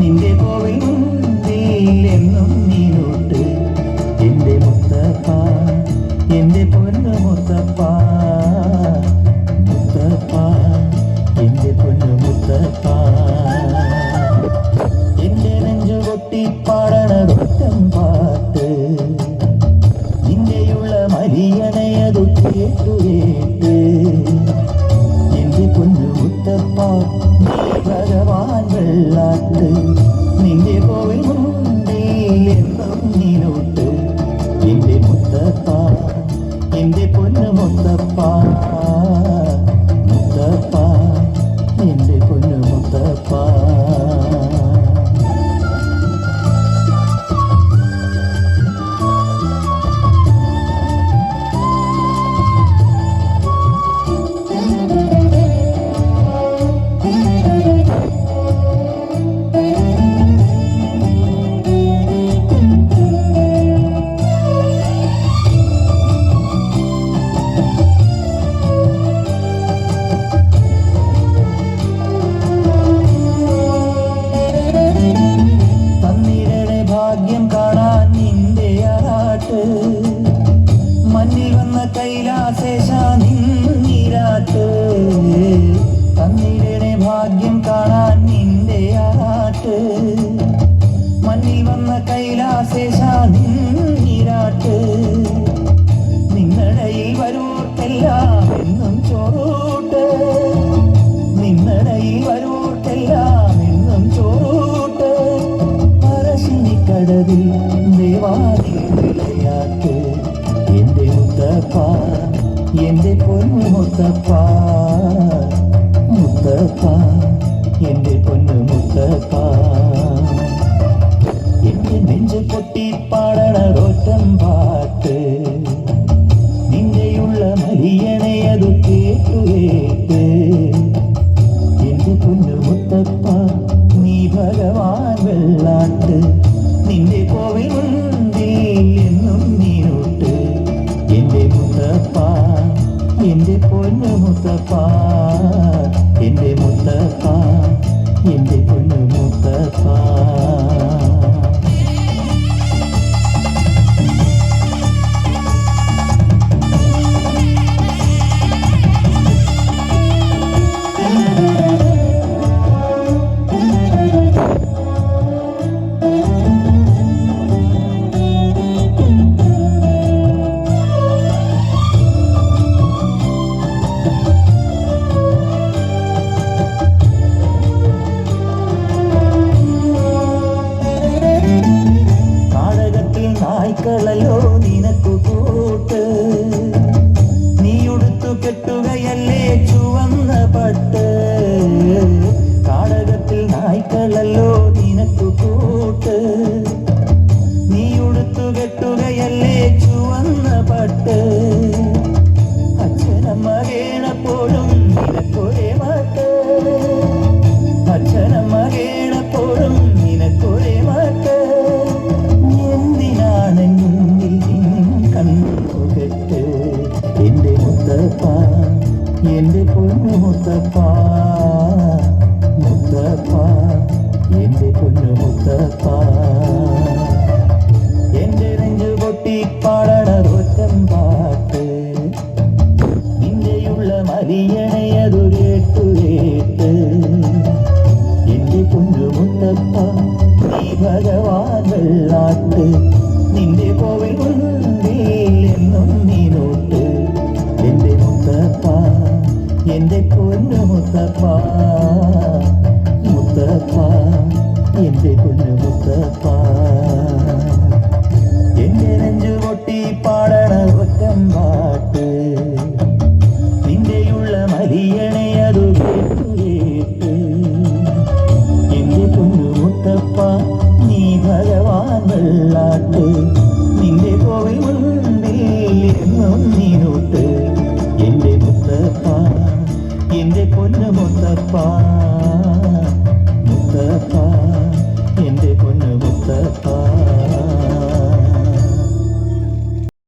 നിന്റെ കോവിൽ ഭഗവാൻ വരുവോർക്കെല്ലാം എന്നും ചോറൂട്ട്. നിന്നടയിൽ വരുവോർക്കെല്ലാം എന്നും ചോറൂട്ട്. പറശ്ശിനിക്കടവിൽ ദേവാലയ വിളയാട്ട് എന്റെ മുത്തപ്പ എന്റെ പൊന്നു മുത്തപ്പ. മുത്തപ്പ എന്റെ പൊന്നു മുത്തപ്പ. എന്റെ നെഞ്ചു പൊട്ടി പാടണ റോട്ടം നിന്റെയുള്ള വെള്ളാട്ട് നിന്റെ മുൻപിൽ എന്നും നീനോട്ട് എന്റെ മുത്തപ്പ എന്റെ പൊന്നു മുത്തപ്പ. നായ്ക്കളല്ലോ നിനക്കു കൂട്ട്. നീ ഉടുത്തു കെട്ടുകയല്ലേ ചുവന്ന പട്ട്. കാടകത്തിൽ നായ്ക്കളല്ലോ നിനക്കു കൂട്ട്. നീ ഉടുത്തു കെട്ടുകയല്ലേ ചുവന്ന പട്ട്. അച്ഛനമ്മ വീണപ്പോഴും മരിയണയതു കേട്ടു കേട്ട്. എന്റെ പൊന്നു മുത്തപ്പ നീ ഭഗവാൻ വെള്ളാട്ട്. നിന്റെ കോവിൽ എന്നും നീനോട്ട് എന്റെ മുത്തപ്പ എന്റെ പൊന്നു മുത്തപ്പ വെള്ളാട്ട്. നിന്റെ കോവിൽ മുൻപിൽ എന്റെ മുത്തപ്പ എന്റെ പൊന്നു